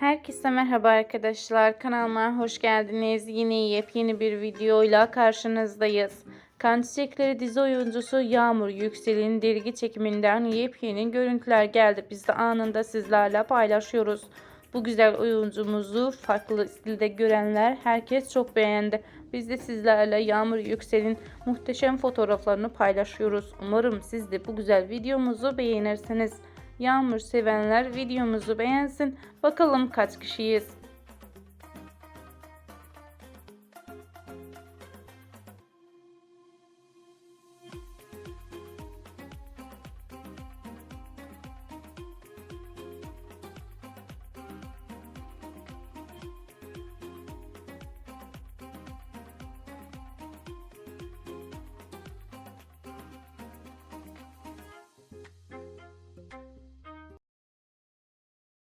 Herkese merhaba arkadaşlar. Kanalıma hoş geldiniz. Yine yepyeni bir videoyla karşınızdayız. Kan Çiçekleri dizi oyuncusu Yağmur Yüksel'in dergi çekiminden yepyeni görüntüler geldi. Biz de anında sizlerle paylaşıyoruz. Bu güzel oyuncumuzu farklı stilde görenler herkes çok beğendi. Biz de sizlerle Yağmur Yüksel'in muhteşem fotoğraflarını paylaşıyoruz. Umarım siz de bu güzel videomuzu beğenirsiniz. Yağmur sevenler videomuzu beğensin. Bakalım kaç kişiyiz.